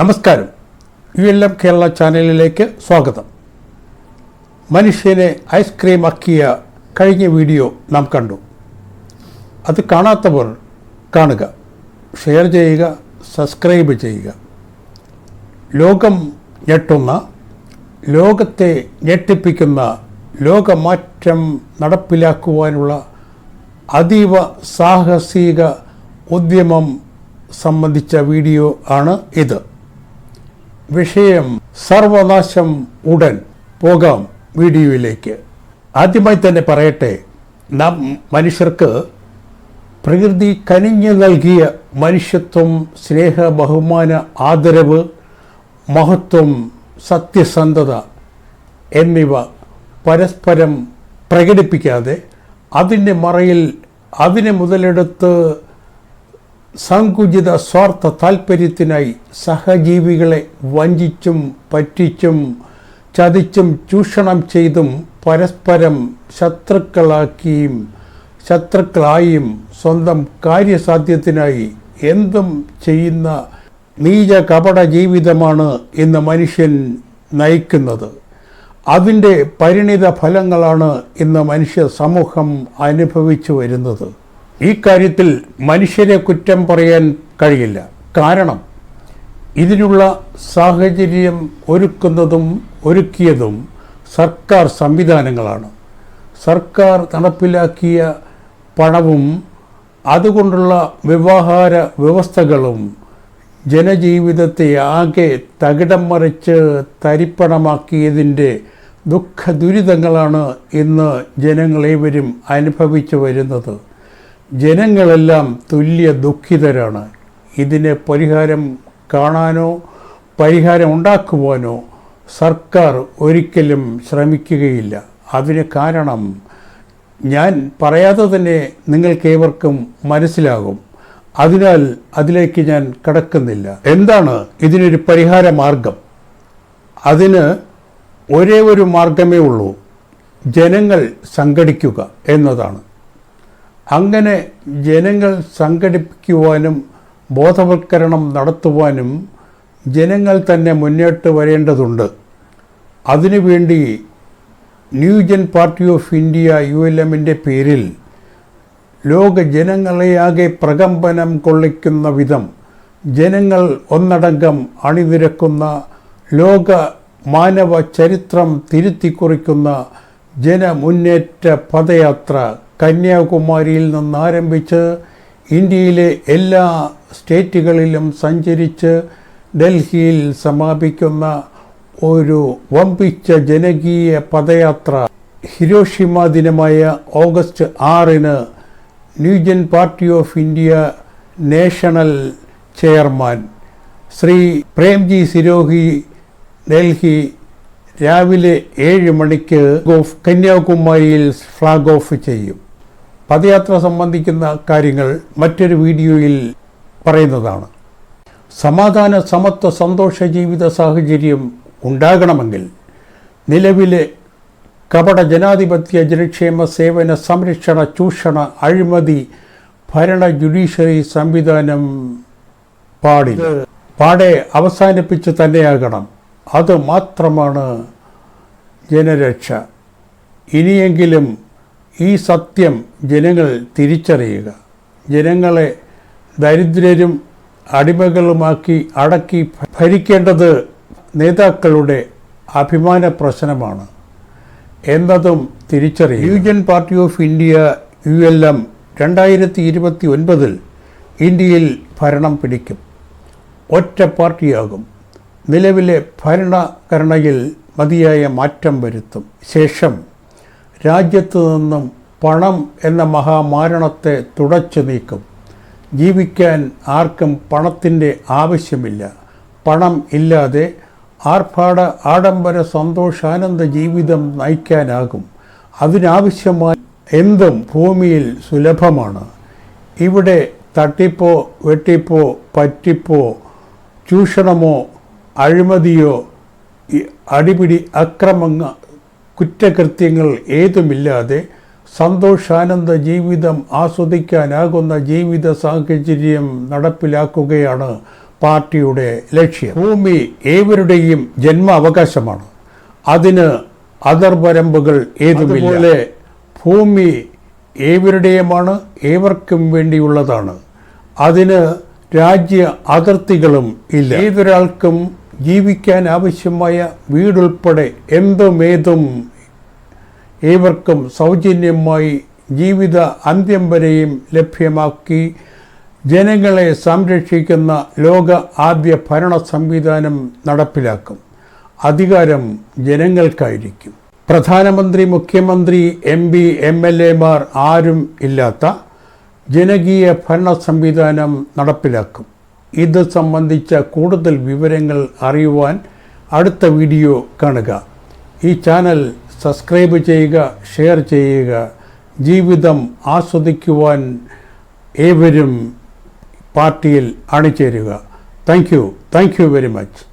നമസ്കാരം. U L M Kerala ചാനലിലേക്ക് സ്വാഗതം. മനുഷ്യനെ ഐസ്ക്രീം ആക്കിയ കഴിഞ്ഞ വീഡിയോ നാം കണ്ടു. അത് കാണാത്തവർ കാണുക ഷെയർ ചെയ്യുക സബ്സ്ക്രൈബ് ചെയ്യുക. ലോകം ഞെട്ടുന്ന ലോകത്തെ ഞെട്ടിപ്പിക്കുന്ന ലോകമാറ്റം നടപ്പിലാക്കുവാനുള്ള അതീവ സാഹസിക ഉദ്യമം സംബന്ധിച്ച വീഡിയോ ആണ് ഇത്. വിഷയം സർവനാശം ഉടൻ പോകാം വീഡിയോയിലേക്ക്. ആദ്യമായി തന്നെ പറയട്ടെ നാം മനുഷ്യർക്ക് പ്രകൃതി കനിഞ്ഞു നൽകിയ മനുഷ്യത്വം സ്നേഹ ബഹുമാന ആദരവ് മഹത്വം സത്യസന്ധത എന്നിവ പരസ്പരം പ്രകടിപ്പിക്കാതെ അതിന്റെ മറയിൽ അതിനെ മുതലെടുത്ത് സങ്കുചിത സ്വാർത്ഥ താൽപ്പര്യത്തിനായി സഹജീവികളെ വഞ്ചിച്ചും പറ്റിച്ചും ചതിച്ചും ചൂഷണം ചെയ്തും പരസ്പരം ശത്രുക്കളാക്കിയും ശത്രുക്കളായും സ്വന്തം കാര്യസാധ്യത്തിനായി എന്തും ചെയ്യുന്ന നീച കപട ജീവിതമാണ് ഇന്ന് മനുഷ്യൻ നയിക്കുന്നത്. അതിന്റെ പരിണിത ഫലങ്ങളാണ് ഇന്ന് മനുഷ്യ സമൂഹം അനുഭവിച്ചു വരുന്നത്. ഈ കാര്യത്തിൽ മനുഷ്യരെ കുറ്റം പറയാൻ കഴിയില്ല. കാരണം ഇതിനുള്ള സാഹചര്യം ഒരുക്കുന്നതും ഒരുക്കിയതും സർക്കാർ സംവിധാനങ്ങളാണ്. സർക്കാർ നടപ്പിലാക്കിയ പണവും അതുകൊണ്ടുള്ള വ്യവഹാര വ്യവസ്ഥകളും ജനജീവിതത്തെ ആകെ തകിടം മറിച്ച് തരിപ്പണമാക്കിയതിന്റെ ദുഃഖ ദുരിതങ്ങളാണ് ഇന്ന് ജനങ്ങളേവരും അനുഭവിച്ചു വരുന്നത്. ജനങ്ങളെല്ലാം തുല്യ ദുഃഖിതരാണ്. ഇതിന് പരിഹാരം കാണാനോ പരിഹാരം ഉണ്ടാക്കുവാനോ സർക്കാർ ഒരിക്കലും ശ്രമിക്കുകയില്ല. അതിന് കാരണം ഞാൻ പറയാതെ തന്നെ നിങ്ങൾക്കേവർക്കും മനസ്സിലാകും. അതിനാൽ അതിലേക്ക് ഞാൻ കടക്കുന്നില്ല. എന്താണ് ഇതിനൊരു പരിഹാര മാർഗം? അതിന് ഒരേ ഒരു മാർഗമേ ഉള്ളൂ. ജനങ്ങൾ സംഘടിക്കുക എന്നതാണ്. അങ്ങനെ ജനങ്ങൾ സംഘടിപ്പിക്കുവാനും ബോധവൽക്കരണം നടത്തുവാനും ജനങ്ങൾ തന്നെ മുന്നോട്ട് വരേണ്ടതുണ്ട്. അതിനുവേണ്ടി new gen party of India U L എമ്മിന്റെ പേരിൽ ലോക ജനങ്ങളെയാകെ പ്രകമ്പനം കൊള്ളിക്കുന്ന വിധം ജനങ്ങൾ ഒന്നടങ്കം അണിനിരക്കുന്ന ലോക മാനവ ചരിത്രം തിരുത്തിക്കുറിക്കുന്ന ജനമുന്നേറ്റ പദയാത്ര കന്യാകുമാരിയിൽ നിന്നാരംഭിച്ച് ഇന്ത്യയിലെ എല്ലാ സ്റ്റേറ്റുകളിലും സഞ്ചരിച്ച് ഡൽഹിയിൽ സമാപിക്കുന്ന ഒരു വമ്പിച്ച ജനകീയ പദയാത്ര ഹിരോഷിമ ദിനമായ ഓഗസ്റ്റ് ആറിന് new gen party of India national chairman Shri Premji Sirohi Delhi രാവിലെ ഏഴ് മണിക്ക് കന്യാകുമാരിയിൽ ഫ്ലാഗ് ഓഫ് ചെയ്യും. പദയാത്ര സംബന്ധിക്കുന്ന കാര്യങ്ങൾ മറ്റൊരു വീഡിയോയിൽ പറയുന്നതാണ്. സമാധാന സമത്വ സന്തോഷ ജീവിത സാഹചര്യം ഉണ്ടാകണമെങ്കിൽ നിലവിലെ കപട ജനാധിപത്യ ജനക്ഷേമ സേവന സംരക്ഷണ ചൂഷണ അഴിമതി ഭരണ ജുഡീഷ്യറി സംവിധാനം പാടില്ല. പാടെ അവസാനിപ്പിച്ച് തന്നെയാകണം. അത് മാത്രമാണ് ജനരക്ഷ. ഇനിയെങ്കിലും ഈ സത്യം ജനങ്ങൾ തിരിച്ചറിയുക. ജനങ്ങളെ ദരിദ്രരും അടിമകളുമാക്കി അടക്കി ഭരിക്കേണ്ടത് നേതാക്കളുടെ അഭിമാന പ്രശ്നമാണ് എന്നതും തിരിച്ചറിയും new gen party of India U L M രണ്ടായിരത്തി ഇരുപത്തി ഒൻപതിൽ ഇന്ത്യയിൽ ഭരണം പിടിക്കും. ഒറ്റ പാർട്ടിയാകും. നിലവിലെ ഭരണഘടനയിൽ മതിയായ മാറ്റം വരുത്തും. ശേഷം രാജ്യത്ത് നിന്നും പണം എന്ന മഹാമാരണത്തെ തുടച്ചു നീക്കും. ജീവിക്കാൻ ആർക്കും പണത്തിന്റെ ആവശ്യമില്ല. പണം ഇല്ലാതെ ആർഭാട ആഡംബര സന്തോഷാനന്ദ ജീവിതം നയിക്കാനാകും. അതിനാവശ്യമായ എന്തും ഭൂമിയിൽ സുലഭമാണ്. ഇവിടെ തട്ടിപ്പോ വെട്ടിപ്പോ പറ്റിപ്പോ ചൂഷണമോ അഴിമതിയോ അടിപിടി അക്രമങ്ങ കുറ്റകൃത്യങ്ങൾ ഏതുമില്ലാതെ സന്തോഷാനന്ദ ജീവിതം ആസ്വദിക്കാനാകുന്ന ജീവിത സാഹചര്യം നടപ്പിലാക്കുകയാണ് പാർട്ടിയുടെ ലക്ഷ്യം. ഭൂമി ഏവരുടെയും ജന്മ അവകാശമാണ് അതിന് അതിർവരമ്പുകൾ ഏതുമില്ല. ഭൂമി ഏവരുടെയുമാണ് ഏവർക്കും വേണ്ടിയുള്ളതാണ്. അതിന് രാജ്യ അതിർത്തികളും ഇല്ല. ഏതൊരാൾക്കും ജീവിക്കാൻ ആവശ്യമായ വീടുൾപ്പെടെ എന്തുമേതും ഏവർക്കും സൗജന്യമായി ജീവിത അന്ത്യം വരെയും ലഭ്യമാക്കി ജനങ്ങളെ സംരക്ഷിക്കുന്ന ലോക ആദ്യ ഭരണ സംവിധാനം നടപ്പിലാക്കും. അധികാരം ജനങ്ങൾക്കായിരിക്കും. പ്രധാനമന്ത്രി മുഖ്യമന്ത്രി എം പി എം എൽ എമാർ ആരും ഇല്ലാത്ത ജനകീയ ഭരണ സംവിധാനം നടപ്പിലാക്കും. ഇത് സംബന്ധിച്ച കൂടുതൽ വിവരങ്ങൾ അറിയുവാൻ അടുത്ത വീഡിയോ കാണുക. ഈ ചാനൽ സബ്സ്ക്രൈബ് ചെയ്യുക ഷെയർ ചെയ്യുക. ജീവിതം ആസ്വദിക്കുവാൻ ഏവരും പാർട്ടിയിൽ അണിചേരുക. Thank you. Thank you very much.